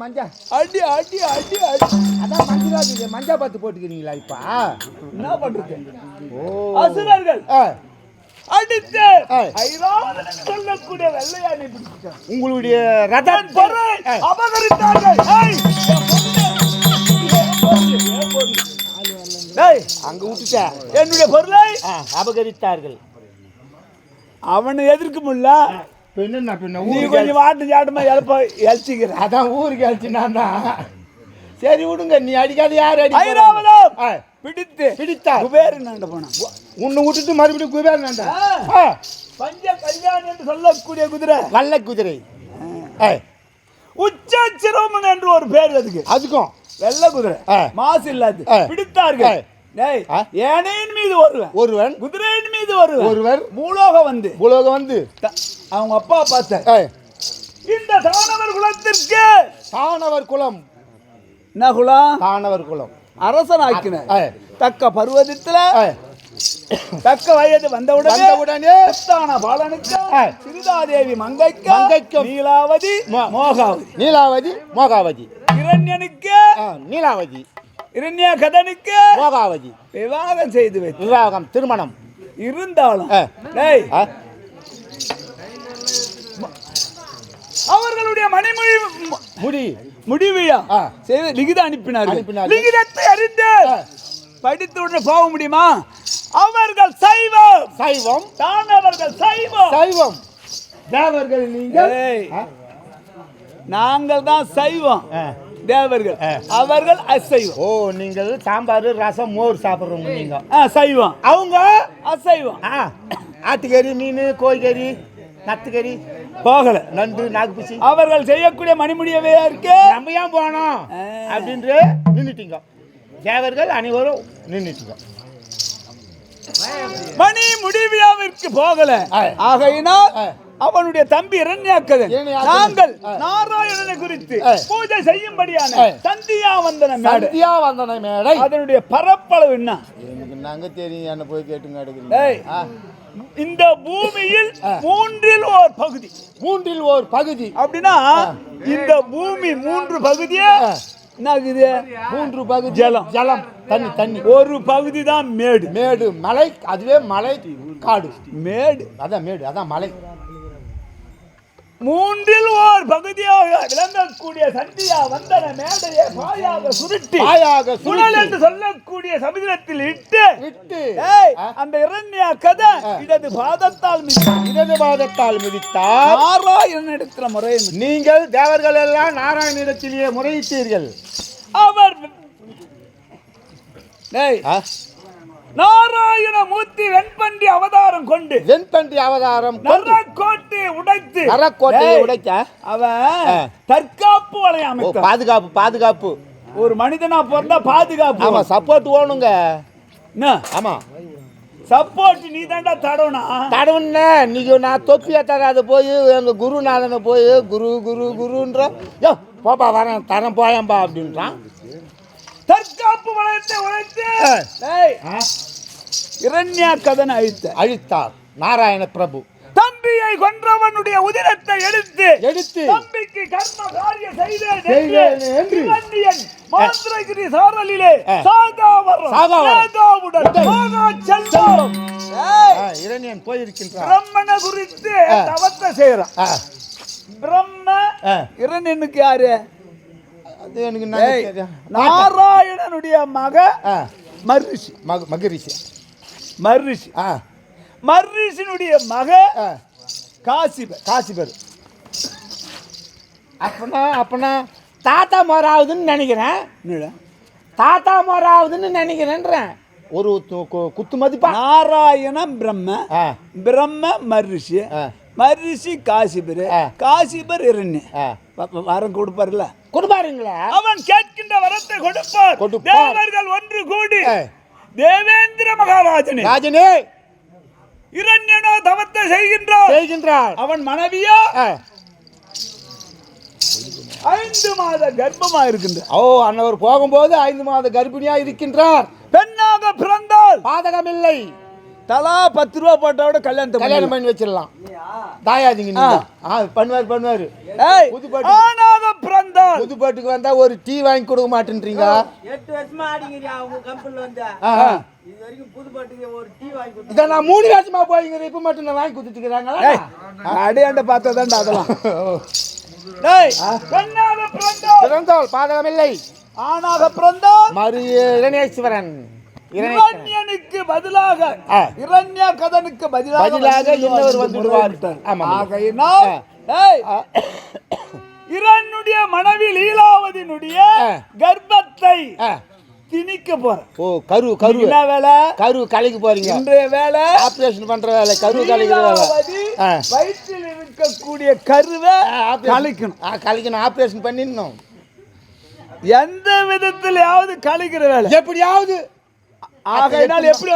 மஞ்சா. அடி அடி அடி அடி. அதான் மஞ்சளா மஞ்சா பார்த்து போட்டுக்கிறீங்களா இப்ப? என்ன பண்றது? அசுரர்கள். அடித்து சொல்லக்கூடிய வெள்ளையானை பிடிச்சான் உங்களுடைய ரத தன் பொருளை அபகரித்தார்கள். அங்க விட்டுட்ட. என்னுடைய பொருளை அபகரித்தார்கள். அவனை எதிர்க்க முடியல. பின்ன பின்ன நீ கொஞ்சம் வாட்டு சாட்டமா எழுப்ப எழுச்சிக்கிற. அதான் ஊருக்கு அழிச்சு நான் தான் சரி விடுங்க. நீ அடிக்காத யார் ஆ, பிடித்து. பிடித்தார். குபேரு நண்ட போனான் உன்னை விட்டுட்டு மறுபடியும் குபேர் நான் ஆ. பஞ்ச கல்யாணி என்று சொல்லக்கூடிய குதிரை. வல்ல குதிரை. ஆ, உச்சிரோமன் என்று ஒரு பேர் அதுக்கு. அதுக்கும். வெள்ளை குதிரை. மாசு இல்லாது. பிடித்தார்கள். ஏனையின் மீது ஒருவன். ஒருவன்? குதிரையின் மீது ஒருவன். ஒருவர்? மூலோகம் வந்து. உலகம் வந்து? அவங்க அப்பா பார்த்த இந்த தானவர் குலத்திற்கு. தானவர் குலம். என்ன குலம்? தானவர் குலம். அரசன் ஆக்கின தக்க பருவதத்துல தக்க வயது வந்தவுடனே வந்தவுடனே உத்தான பாலனுக்கு. சிறுதாதேவி மங்கைக்கு மங்கைக்கும் நீலாவதி மோகாவதி. நீலாவதி மோகாவதி. இரண்யனுக்கு நீலாவதி. இரண்ய கதனுக்கு மோகாவதி. விவாகம் செய்து வைத்து. விவாகம் திருமணம். இருந்தாலும். டேய். அவர்களுடைய மணிமொழி முடி. முடிவிழா. செய்து லிகிதம் அனுப்பினார்கள். லிகிதத்தை அறிந்து. படித்து உடனே போக முடியுமா? அவர்கள் சைவம். சைவம். தான் அவர்கள் சைவம். சைவம். தேவர்கள் நீங்கள். நாங்கள் தான் சைவம். தேவர்கள். அவர்கள் அசைவம். ஓ நீங்கள் சாம்பார் ரசம் மோர் சாப்பிட்றவங்க நீங்க. சைவம். அவங்க? அசைவம். ஆ ஆட்டுக்கறி மீன் கோழிக்கறி நத்துக்கறி. போகல. நண்டு நாக்குப்பிசி அவர்கள் செய்யக்கூடிய மணிமுடியவே இருக்கு. நம்ம ஏன் போனோம். அப்படின்று நின்றுட்டீங்க தேவர்கள் அனைவரும் நின்றுட்டீங்க மணி முடிவிழாவிற்கு போகல. ஆகையினால். அவனுடைய தம்பி இரண்யாக்கதன். நாங்கள். நாராயணனை குறித்து. பூஜை செய்யும்படியான. சந்தியா வந்தன மேடை சந்தியா வந்தன மேடை அதனுடைய பரப்பளவு என்ன எனக்கு நாங்க தெரியும் என்ன போய் கேட்டுங்க. எடுக்கிறீங்க இந்த பூமியில். மூன்றில் ஓர் பகுதி மூன்றில் ஓர் பகுதி அப்படின்னா இந்த பூமி மூன்று பகுதியே ஆ. என்ன இருக்குது மூன்று பகுதி. ஜலம். ஜலம். தண்ணி தண்ணி. ஒரு பகுதி தான் மேடு. மேடு மலை அதுவே மலை காடு. மேடு. அதான் மேடு அதான் மலை. மூன்றில் ஓர் பகுதியாக விளங்கக்கூடிய சந்தியா வந்தன மேடையை பாயாக சுருட்டி பாயாக சுருட்டி. என்று சொல்லக்கூடிய சமுதிரத்தில் இட்டு விட்டு அந்த இரண்யா கதை இடது பாதத்தால் மிதித்தார். இடது பாதத்தால் மிதித்தார். நாராயணனிடத்துல முறை நீங்கள் தேவர்கள் எல்லாம் நாராயணிடத்திலேயே முறையிட்டீர்கள். அவர் டேய், நாராயண மூர்த்தி வெண்பண்டி அவதாரம் கொண்டு வெண்பன்றி அவதாரம் கொண்டு. நரக்கோட்டை உடைத்து நரக்கோட்டையை டேய், உடைக்க? அவன். தற்காப்பு அமைத்தான் பாதுகாப்பு பாதுகாப்பு. ஒரு மனிதனா பிறந்தா பாதுகாப்பு. ஆமா சப்போர்ட் வேணுங்க. என்ன? ஆமா. சப்போர்ட் நீ தாண்டா தடவனா? தடவுன்ன நீங்க நான் தொப்பியை தராத போய் எங்க குருநாதனை போய் குரு குரு குருன்ற. யோ போப்பா வரேன் தரேன் போயேன்பா அப்படின்றான். தற்காப்பு வளையத்தை ஆ, இரண்யா கதன் அழித்த. அழித்தார். நாராயண பிரபு. தம்பியை கொன்றவனுடைய உதிரத்தை எடுத்து எடுத்து. தம்பிக்கு கர்ம காரியம் செய்தேன் என்று மாந்திரகிரி சாரலிலே சாகாவரம். சாகாவுடன். சாகா ஆ, இரணியன் போயிருக்கின்றார் பிரம்மனை குறித்து. தவத்தை செய்யறான். பிரம்ம. இரணியனுக்கு யாரு? அது எனக்கு. நாராயணனுடைய மக ஆ, மர்ரிஷி. மக மகரிஷி. மர்ரிஷி. ஆ. மர்ரிஷினுடைய மக காசிபர். காசு பேர் அப்பனா அப்பனா தாத்தா மோராவுதுன்னு நினைக்கிறேன்? தாத்தா மோராவுதுன்னு நினைக்கிறேன்றேன். ஒரு குத்து மதிப்பா? நாராயணம் பிரம்ம ஆ. பிரம்ம மர்ரிஷி. மர்ரிஷி காசிபர். காசிபர் ஆ. வரம் கொடுப்பார்ல கொடுப்பாருங்களா? அவன் கேட்கின்ற வரத்தை கொடுப்பார். தேவர்கள் ஒன்று கூடி. தேவேந்திர மகாராஜனே ராஜனே. இரண்யனோ தவத்தை செய்கின்றார். செய்கின்றார். அவன் மனைவியோ. ஐந்து மாத கர்ப்பமா இருக்கின்ற ஓ அன்னவர் போகும்போது ஐந்து மாத கர்ப்பிணியா இருக்கின்றார். பெண்ணாக பிறந்தால் பாதகமில்லை. தலா பத்து ரூபா போட்டோட கல்யாணத்தை கல்யாணம் பண்ணி வச்சிடலாம். தாயாதிங்க ஆ. பண்ணுவார் பண்ணுவாரு. ஏய் புது பாட்டு. ஆனாத பிறந்தால். புது பாட்டுக்கு வந்தா ஒரு டீ வாங்கி கொடுக்க மாட்டேன்றீங்க? எட்டு வருஷமா ஆடிங்கிறியா உங்க கம்பெனில வந்து. இது வரைக்கும் ஒரு டீ வாங்கி கொடுத்து இதை நான் மூணு வருஷமா போய்ங்கிற இப்ப மட்டும் நான் வாங்கி கொடுத்துட்டுக்கிறாங்களா ஏய் அடையாண்ட பார்த்ததாண்டா அதெல்லாம். பிறந்தால். பாதகமில்லை. ஆணாக பிறந்தால். மறு இரணேஸ்வரன் இரண்யனுக்கு பதிலாக. இரண்யா கதனுக்கு பதிலாக பதிலாக இன்னொரு வந்து. ஆமா. ஆகையினால் ஏய் இரண்னுடைய மனைவி லீலாவதியினுடைய. கர்ப்பத்தை. திணிக்க போற ஓ கரு கரு. என்ன வேலை? கரு கலைக்கு போறீங்க. இன்றைய வேலை ஆபரேஷன் பண்ற வேலை கரு கலைக்கிற வேலை. வயிற்றில் இருக்கக்கூடிய கருவை ஆ, கலைக்கணும். ஆபரேஷன் பண்ணிடணும். எந்த விதத்திலாவது கழிக்கிற வேலை. எப்படியாவது ఆగైనా ఎప్పుడు